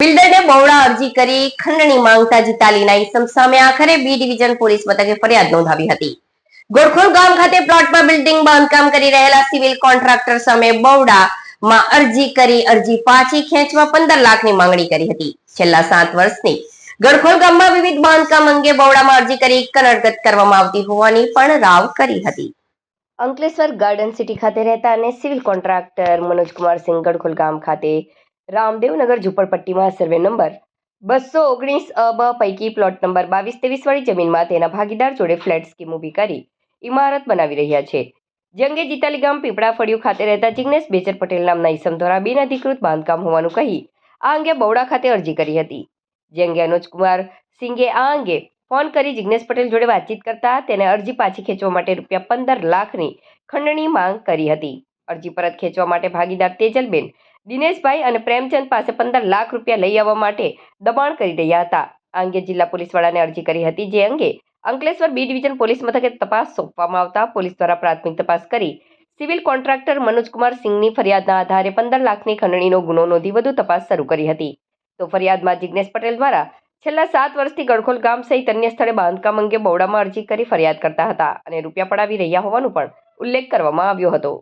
બિલ્ડરે બહોળા અરજી કરી ખંડણી માંગતા જીતાલીના ઇસમ સામે આખરે બી ડિવિઝન પોલીસ મથકે ફરિયાદ નોંધાવી હતી. ગોરખોલ ગામ ખાતે પ્લોટમાં બિલ્ડિંગ બાંધકામ કરી રહેલા સિવિલ કોન્ટ્રાક્ટર સામે બહોળામાં અરજી કરી અરજી પાછી ખેંચવા પંદર લાખની માંગણી કરી હતી. છેલ્લા સાત વર્ષની ગડખોલ ગામમાં વિવિધ બાંધકામ અંગે બહોળામાં અરજી કરી કનડગત કરવામાં આવતી હોવાની પણ રાવ કરી હતી. અંકલેશ્વર ગાર્ડન સિટી ખાતે રહેતા અને સિવિલ કોન્ટ્રાક્ટર મનોજકુમાર સિંહ ગડખોલ ગામ ખાતે રામદેવનગર ઝુંપડપટ્ટીમાં સર્વે નંબર બસો ઓગણીસ અ બ પૈકી પ્લોટ નંબર બાવીસ ત્રેવીસ વાળી જમીનમાં તેના ભાગીદાર જોડે ફ્લેટ સ્કીમ ઊભી કરી ઇમારત બનાવી રહ્યા છે. જે અંગે જીતાલી ગામ પીપળા ફળિયું ખાતે રહેતા જિગ્નેશ બેચર પટેલ નામના ઈસમ દ્વારા બિનઅધિકૃત બાંધકામ હોવાનું કહી આ અંગે બવડા ખાતે અરજી કરી હતી. જે અંગે અનુજકુમાર સિંઘે આ અંગે ફોન કરી જિગ્નેશ પટેલ જોડે વાતચીત કરતા તેને અરજી પાછી ખેંચવા માટે રૂપિયા પંદર લાખની ખંડણી માંગ કરી હતી. અરજી પરત ખેંચવા માટે ભાગીદાર તેજલબેન દિનેશભાઈ અને પ્રેમચંદ પાસે પંદર લાખ રૂપિયા લઈ આવવા માટે દબાણ કરી રહ્યા હતા. આ અંગે જિલ્લા પોલીસ વડાને અરજી કરી હતી, જે અંગે અંકલેશ્વર બી ડિવિઝન પોલીસ મથકે તપાસ સોંપવામાં આવતા પોલીસ દ્વારા પ્રાથમિક તપાસ કરી સિવિલ કોન્ટ્રાક્ટર મનોજકુમાર સિંહની ફરિયાદના આધારે પંદર લાખની ખંડણીનો ગુનો નોંધી વધુ તપાસ શરૂ કરી હતી. તો ફરિયાદમાં જિગ્નેશ પટેલ દ્વારા છેલ્લા સાત વર્ષથી ગડખોલ ગામ સહિત અન્ય સ્થળે બાંધકામ અંગે બહોળામાં અરજી કરી ફરિયાદ કરતા હતા અને રૂપિયા પડાવી રહ્યા હોવાનું પણ ઉલ્લેખ કરવામાં આવ્યો હતો.